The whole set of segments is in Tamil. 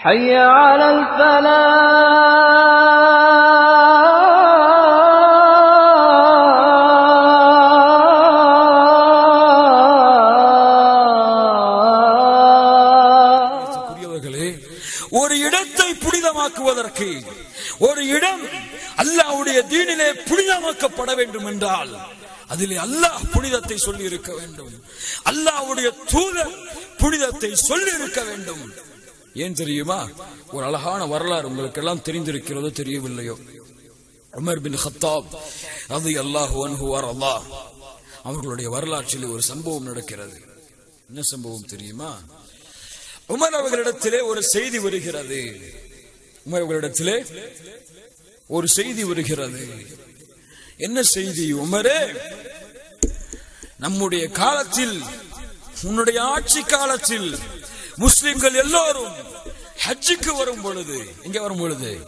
حي على الفلاح புரியவர்களே ஒரு இடத்தை புனிதமாக்குவதற்கு ஒரு இடம் அல்லாஹ்வுடைய தீனிலே புனிதமாக்கப்பட வேண்டும் என்றால் அதிலே அல்லாஹ் புனிதத்தை சொல்லி இருக்க வேண்டும் அல்லாஹ்வுடைய தூதர் புனிதத்தை சொல்லி இருக்க வேண்டும் ஏன் தெரியுமா? ஒரு அழகான வரலாறு உங்களுக்கு எல்லாம் தெரிந்திருக்கிறதோ தெரியவில்லையோ. உமர் பின் ஹத்தாப் அது அல்லாஹு அன்ஹுவார் அல்லாஹ் அவர்களுடைய வரலாற்றில் ஒரு சம்பவம் நடக்கிறது. என்ன சம்பவம் தெரியுமா? உமர் அவர்களிடத்திலே ஒரு செய்தி வருகிறது. உமர் அவர்களிடத்திலே ஒரு செய்தி வருகிறது. என்ன செய்தி உமரே? நம்முடைய காலத்தில் உன்னுடைய ஆட்சி காலத்தில் முஸ்லிம்கள் எல்லோரும் ஹஜ்ஜுக்கு வரும் பொழுது எங்க வரும் பொழுது?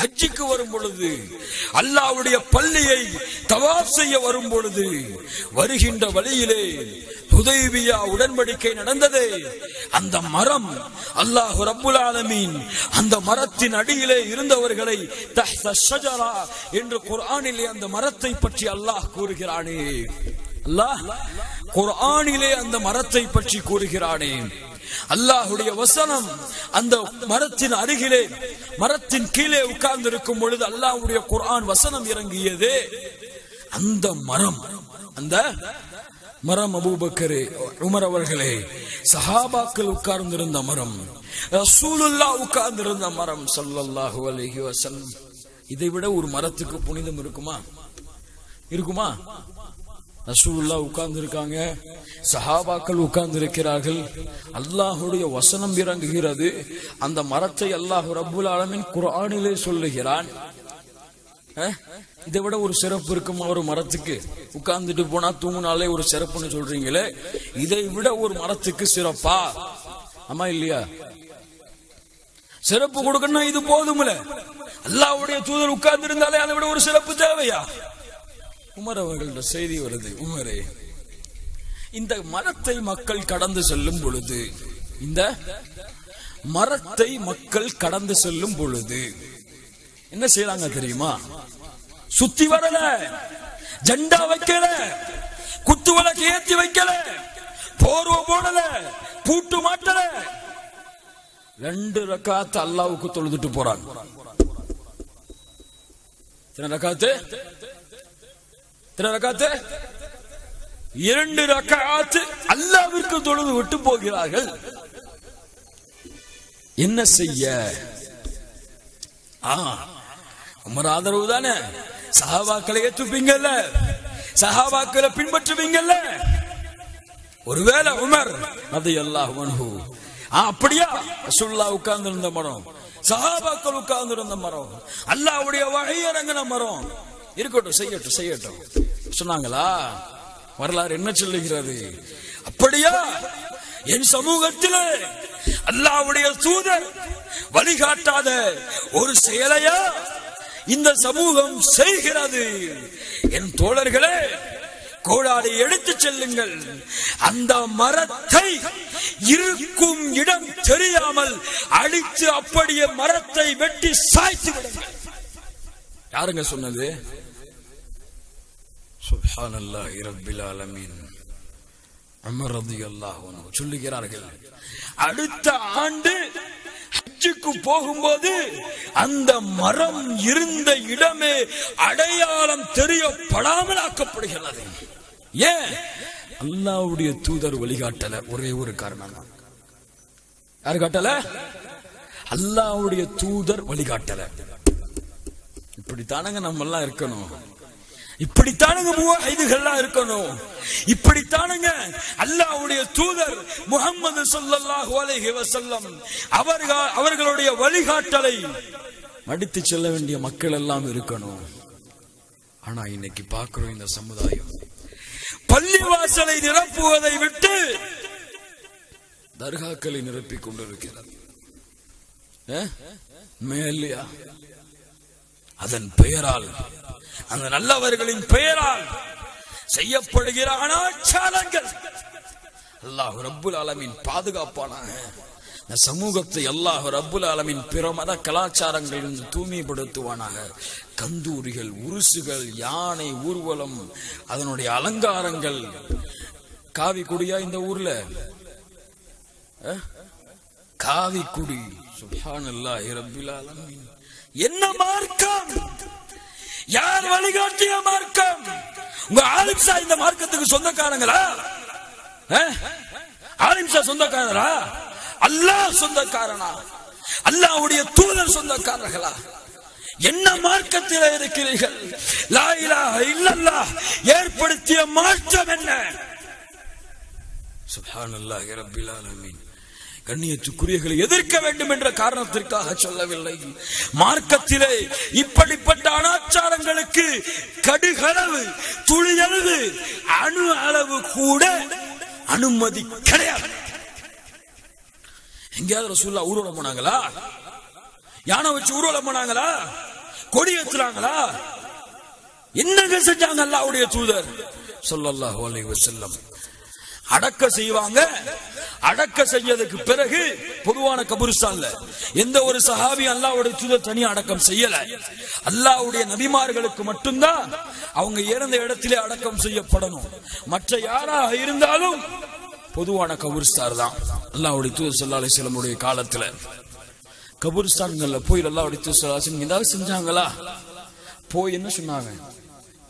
ஹஜ்ஜுக்கு வரும் பொழுது அல்லாவுடைய பள்ளியை தவாப் செய்ய வரும் பொழுது வருகின்ற வழியிலே உதவியா உடன்படிக்கை நடந்ததே. அந்த மரம் அல்லாஹ் ரப்புல் ஆலமீன் அந்த மரத்தின் அடியிலே இருந்தவர்களை என்று குர்ஆனிலே அந்த மரத்தை பற்றி அல்லாஹ் கூறுகிறானே. அல்லாஹ் குர்ஆனிலே அந்த மரத்தை பற்றி கூறுகிறானே. அல்லாஹுடைய வசனம் அந்த மரத்தின் அருகிலே மரத்தின் கீழே உட்கார்ந்து இருக்கும் பொழுது அல்லாஹ்வுடைய குர்ஆன் வசனம் இறங்கியதே. அந்த மரம் அந்த மரம் அபூபக்கரே உமர் அவர்களே சஹாபாக்கள் உட்கார்ந்திருந்த மரம் ரசூலுல்லா உட்கார்ந்திருந்த மரம் ஸல்லல்லாஹு அலைஹி வஸல்லம். இதை விட ஒரு மரத்துக்கு புனிதம் இருக்குமா? இருக்குமா? ரசூல்லா உட்கார்ந்து இருக்காங்க சஹாபாக்கள் உட்கார்ந்து இருக்கிறார்கள் அல்லாஹுடைய வசனம் இறங்குகிறது. அந்த மரத்தை அல்லாஹ் ரபுல் ஆலமின் குரானிலே சொல்லுகிறான். இதை விட ஒரு சிறப்பு இருக்குமா ஒரு மரத்துக்கு? உட்கார்ந்துட்டு போனா தூங்கினாலே ஒரு சிறப்புன்னு சொல்றீங்களே. இதை விட ஒரு மரத்துக்கு சிறப்பா? ஆமா இல்லையா? சிறப்பு கொடுக்கணும் இது போதும்ல. அல்லாஹ்வுடைய தூதர் உட்கார்ந்து இருந்தாலே அதை விட ஒரு சிறப்பு தேவையா? உமர் அவர்களோட செய்தி வருது. உமரே இந்த மரத்தை மக்கள் கடந்து செல்லும் பொழுது இந்த மரத்தை மக்கள் கடந்து செல்லும் பொழுது என்ன செய்யறாங்க தெரியுமா? சுத்தி வரல ஜெண்டா வைக்கல குத்து விளக்கு ஏத்தி வைக்கல போர்வ போடல பூட்டு மாட்டல. ரெண்டு ரக்காத்து அல்லாவுக்கு தொழுதுட்டு போறாங்க. ரக்காத்து? எத்தனை ரக்காத்து? இரண்டு ரக்காத்து அல்லாவிற்கு தொழுது விட்டு போகிறார்கள். என்ன செய்ய? உமர் ஆதரவு தானே? சஹாபாக்களை ஏற்றுப்பீங்கல்ல சஹாபாக்களை பின்பற்றுவீங்கல்ல? ஒருவேளை உமர் அது அல்லாஹ் மன்ஹு அப்படியா? சுல்லா உட்கார்ந்து இருந்த மரம் சஹாபாக்கள் உட்கார்ந்து இருந்த மரம் அல்லாவுடைய வகை இறங்கின மரம். இருக்கட்டும் செய்யட்டும் செய்யட்டும். சொன்னாங்களா? வரலாறு என்ன சொல்லுகிறது? அப்படியா? என் சமூகத்திலே அல்லாவுடைய தூதர் வழிகாட்டாத ஒரு செயலையா இந்த சமூகம் செய்கிறது? என் தோழர்களே கோடாடி எடுத்துச் செல்லுங்கள். அந்த மரத்தை இருக்கும் இடம் தெரியாமல் அழித்து அப்படியே மரத்தை வெட்டி சாய்த்து விடுங்கள். யாருங்க சொன்னது? சுப்ஹானல்லாஹி ரப்பில் ஆலமீன். உமர் ரலியல்லாஹு அன்ஹு சொல்லுகிறார்கள் அடுத்த ஆண்டு ஹஜ்ஜுக்கு போகும்போது அந்த மரம் இருந்த இடமே அடையாளம் தெரியப்படாமல் ஆக்கப்படுகிறது. ஏன்? அல்லாவுடைய தூதர் வழிகாட்டல ஒரே ஒரு காரணம். தான் யாரு காட்டல? அல்லாவுடைய தூதர் வழிகாட்டல. இப்படித்தானங்க நம்ம எல்லாம் இருக்கணும். இப்படித்தானுங்க மூவாயுதுகள்லாம் இருக்கணும். இப்படித்தானுங்க அல்லாஹ்வுடைய தூதர் முகம்மது சொல்லல்லாஹு அலைஹி வசல்லம் அவர்கள் அவர்களுடைய வழிகாட்டலை மடித்து செல்ல வேண்டிய மக்கள் எல்லாம் இருக்கணும். ஆனா இன்னைக்கு பார்க்கிறோம் இந்த சமுதாயம். பள்ளி வாசலை நிரப்புவதை விட்டு தர்காக்களை நிரப்பி கொண்டிருக்கிறது. அஹ்? அதன் பெயரால் அந்த நல்லவர்களின் பெயரால் செய்யப்படுகிற அனாச்சாரங்கள். அல்லாஹ் ரப்புல் ஆலமின் பாதுகாப்பானாக. இந்த சமூகத்தை அல்லாஹ் ரப்புல் ஆலமின் பிற மத கலாச்சாரங்களிலிருந்து தூய்மைப்படுத்துவானாக. கந்தூரிகள் உருசுகள் யானை ஊர்வலம் அதனுடைய அலங்காரங்கள். காவி குடியா இந்த ஊர்ல? காவி குடி சுப்ஹானல்லாஹி ரப்புல் ஆலமீன். என்ன மார்க்கம்? யார் வழிகாட்டிய மார்க்கம்? உங்க ஆலிம்சா இந்த மார்க்கத்துக்கு சொந்தக்காரங்களா? அஹ்? ஆலிம்சா சொந்தக்காரரா? அல்லாஹ் சொந்தக்காரனா? அல்லாஹ்வுடைய தூதர் சொந்தக்காரர்களா? என்ன மார்க்கத்தில் இருக்கிறீர்கள்? லா இல்லல்லா ஏற்படுத்திய மாற்றம் என்ன? சுப்ஹானல்லாஹி ரப்பில் ஆலமீன். கண்ணியத்துக்குரியர்களை எதிர்க்க வேண்டும் என்ற காரணத்திற்காக சொல்லவில்லை. மார்க்கத்திலே இப்படிப்பட்ட அனாச்சாரங்களுக்கு கடுகளவு துளியளவு அணு அளவு கூட அனுமதி கிடையாது. எங்கேயாவது ரசூல்லா ஊர்வலம் போனாங்களா? யானை வச்சு ஊர்வலம் போனாங்களா? கொடி ஏத்துறாங்களா என்னங்க செஞ்சாங்க அல்லாவுடைய தூதர்? சொல்லல்லாஹு அலைஹி வஸல்லம். அடக்க செய்வாங்க அடக்க செஞ்சதுக்கு பிறகு பொதுவான கபுருஸ்தான்ல எந்த ஒரு சஹாபி அல்லாவுடைய தூதர் தனி அடக்கம் செய்யல. அல்லாவுடைய நபிமார்களுக்கு மட்டும்தான் அவங்க இறந்த இடத்திலே அடக்கம் செய்யப்படணும். மற்ற யாராக இருந்தாலும் பொதுவான கபுரிஸ்தார் தான். அல்லாவுடைய தூதர் ஸல்லல்லாஹு அலைஹி காலத்துல. கபூர்ஸ்தான்கள்ல போய் அல்லாவுடைய தூதர் ஸல்லல்லாஹு ஏதாவது செஞ்சாங்களா? போய் என்ன சொன்னாங்க?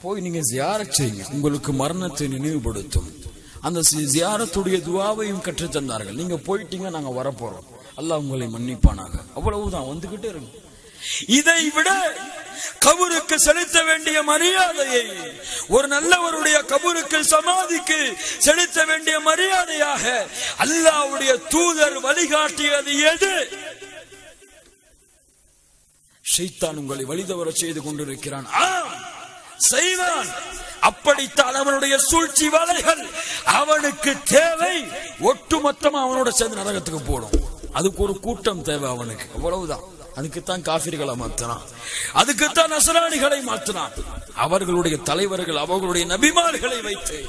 போய் நீங்க ஜியாரத் செய்யுங்க. உங்களுக்கு மரணத்தை நினைவுபடுத்தும். அந்த ஜியாரத்துடைய துவாவையும் கற்றுத் தந்தார்கள். நீங்க போயிட்டீங்க நாங்க வரப்போறோம். அல்லாஹ் உங்களை மன்னிப்பானாக. அவ்வளவுதான் வந்துகிட்டே இருக்கும் இதை விட கபூருக்கு செலுத்த வேண்டிய மரியாதையை ஒரு நல்லவருடைய கபூருக்கு சமாதிக்கு செலுத்த வேண்டிய மரியாதையாக அல்லாஹ்வுடைய தூதர் வழிகாட்டியது எது? ஷைத்தான் உங்களை வழிதவர செய்து கொண்டிருக்கிறான். ஆம் செய்வான் அப்படித்தான் அவனுடைய சூழ்ச்சி வலைகள் அவனுக்கு தேவை ஒட்டுமொத்தமா அவனோட சேர்ந்து நரகத்துக்கு போடும் அதுக்கு ஒரு கூட்டம் தேவை அவனுக்கு. அவ்வளவுதான். அதுக்குத்தான் காபிர்களை மாத்தினான். அதுக்குத்தான் நசராணிகளை மாத்தினான். அவர்களுடைய தலைவர்கள் அவர்களுடைய நபிமார்களை வைத்து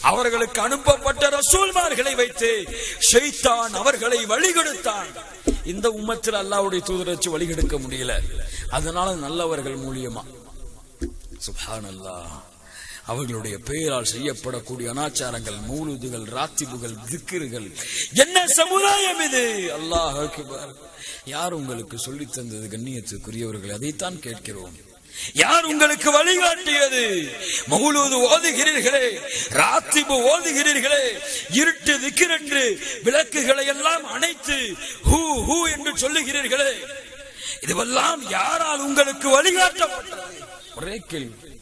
அவர்களுக்கு அனுப்பப்பட்ட ரசூல்மார்களை வைத்து செய்தான் அவர்களை வழிகெடுத்தான். இந்த உம்மத்தில் அல்லாவுடைய தூதரை வச்சு வழிகெடுக்க முடியல. அதனால நல்லவர்கள் மூலியமா. சுப்ஹானல்லாஹ். அவர்களுடைய பெயரால் செய்யப்படக்கூடிய அனாச்சாரங்கள் மூலுதுகள் ராத்திபுகள் திக்கிர்கள். என்ன சமுதாயம் இது? அல்லாஹ் யார் உங்களுக்கு சொல்லித் தந்தது கண்ணியத்துக்குரியவர்கள்? அதைத்தான் கேட்கிறோம். யார் உங்களுக்கு வழிகாட்டியது? மௌலூது ஓதுகிறீர்களே ராத்திபு ஓதுகிறீர்களே இருட்டு திக்கிரென்று விளக்குகளை எல்லாம் அணைத்து ஹூ ஹூ என்று சொல்லுகிறீர்களே. இதுவெல்லாம் யாரால் உங்களுக்கு வழிகாட்டப்பட்டது? ஒரே கேள்வி.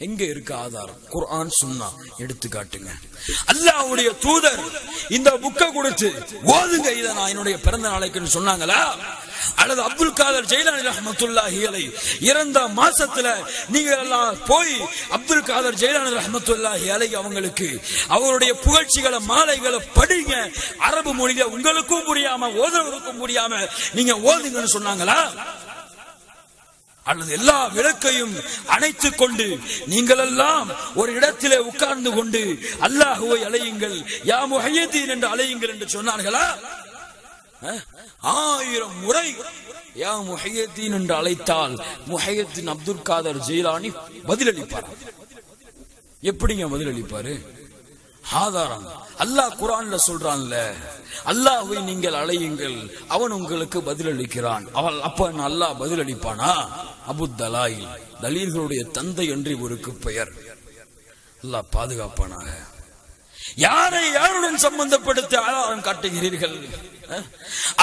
எங்க இருக்கு ஆதாரம்? குர்ஆன் சுன்னா. எடுத்து காட்டுங்க அல்லாஹ்வுடைய தூதர் இந்த புக்கை கொடுத்து ஓதுங்க இதை நான் என்னுடைய பிறந்த நாளைக்குன்னு சொன்னாங்களா? அல்லது அப்துல் காதர் ஜெயிலானி ரஹமத்துல்லாஹி அலை இறந்த மாசத்துல நீங்க எல்லாம் போய் அப்துல் காதர் ஜெயிலானி ரஹமத்துல்லாஹி அலை அவங்களுக்கு அவருடைய புகழ்ச்சிகளை மாலைகளை படிங்க. அரபு மொழியில உங்களுக்கும் புரியாம ஓதுறவருக்கும் புரியாம நீங்க ஓதுங்கன்னு சொன்னாங்களா? அல்லது எல்லா விளக்கையும் அணைத்துக் கொண்டு நீங்கள் எல்லாம் ஒரு இடத்திலே உட்கார்ந்து கொண்டு அல்லாஹுவை அலையுங்கள் யா முஹையதீன் என்று அலையுங்கள் என்று சொன்னார்களா? அஹ்? ஆயிரம் முறை யா முஹையதீன் என்று அழைத்தால் முஹையத்தின் அப்துல் காதர் ஜெயிலானி பதிலளிப்பார்? எப்படிங்க பதிலளிப்பாரு? ஆதாரம். அல்லாஹ் குரான்ல சொல்றான்ல அல்லாஹ்வை நீங்கள் அழையுங்கள் அவன் உங்களுக்கு பதிலளிக்கிறான். அவள் அப்ப அல்லாஹ் பதிலளிப்பானா? அபு தலாயில் தலீல்களுடைய தந்தை என்று இவருக்கு பெயர். அல்லாஹ் பாதுகாப்பானாக. யாரை யாருடன் சம்பந்தப்படுத்தி ஆதாரம் காட்டுகிறீர்கள்?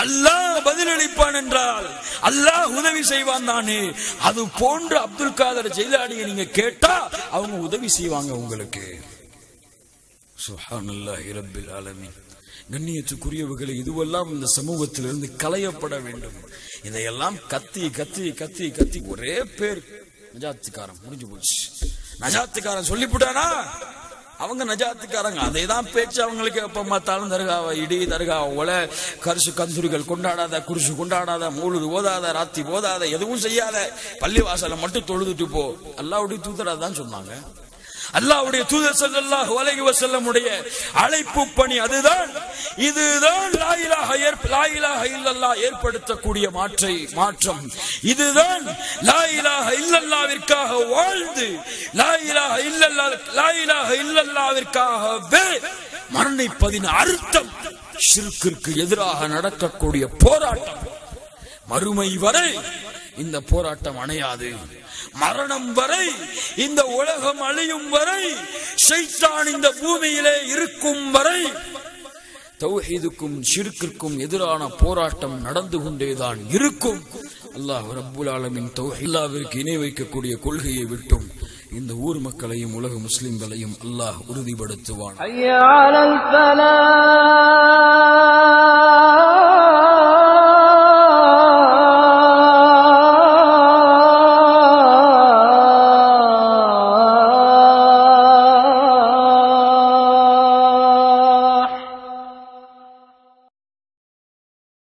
அல்லாஹ் பதிலளிப்பான் என்றால் அல்லாஹ் உதவி செய்வான் தானே. அது போன்று அப்துல் காதர் ஜெயிலானியை நீங்க கேட்டா அவங்க உதவி செய்வாங்க உங்களுக்கு. சுஹானல்லாஹி ரப்பில் ஆலமீன். கண்ணியத்துக்குரியவர்களை இதுவெல்லாம் இந்த சமூகத்திலிருந்து களையப்பட வேண்டும். இதையெல்லாம் கத்தி கத்தி கத்தி கத்தி ஒரே பேர். நஜாத்துக்காரன் முடிஞ்சு போச்சு. நஜாத்துக்காரன் சொல்லிவிட்டானா அவங்க நஜாத்துக்காரங்க. அதை தான் பேச்சு அவங்களுக்கு எப்ப பார்த்தாலும் தர்காவை இடி தருகா ஒலை கரிசு கந்துரிகள் கொண்டாடாத குருசு கொண்டாடாத மூழுது ஓதாத ராத்தி ஓதாத எதுவும் செய்யாத பள்ளிவாசலை மட்டும் தொழுதுட்டு போ. அல்லாவுடைய தூதரா தான் சொன்னாங்க. அல்லாவுடைய தூதர் ஸல்லல்லாஹு அலைஹி உடைய அழைப்பு பணி அதுதான். இதுதான் லாயிலாக லாயிலாக இல்லல்லா ஏற்படுத்தக்கூடிய மாற்றை மாற்றம். இதுதான் லாயிலாக இல்லல்லாவிற்காக வாழ்ந்து லாயிலாக இல்லல்லா லாயிலாக லா இல்லல்லாவிற்காகவே மரணிப்பதின் அர்த்தம் சிறுக்கிற்கு எதிராக நடக்கக்கூடிய போராட்டம். மறுமை வரை இந்த போராட்டம் அணையாது. மரணம் வரை இந்த உலகம் அழியும் வரை ஷைத்தான் இந்த பூமியிலே இருக்கும் வரை தௌஹீதுக்கும் ஷிருக்கிற்கும் எதிரான போராட்டம் நடந்து கொண்டேதான் இருக்கும். அல்லாஹ் ரப்புல் ஆலமின் தௌஹில்லாவிற்கு இணை வைக்கக்கூடிய கொள்கையை விட்டும் இந்த ஊர் மக்களையும் உலக முஸ்லிம்களையும் அல்லாஹ் உறுதிப்படுத்துவான்.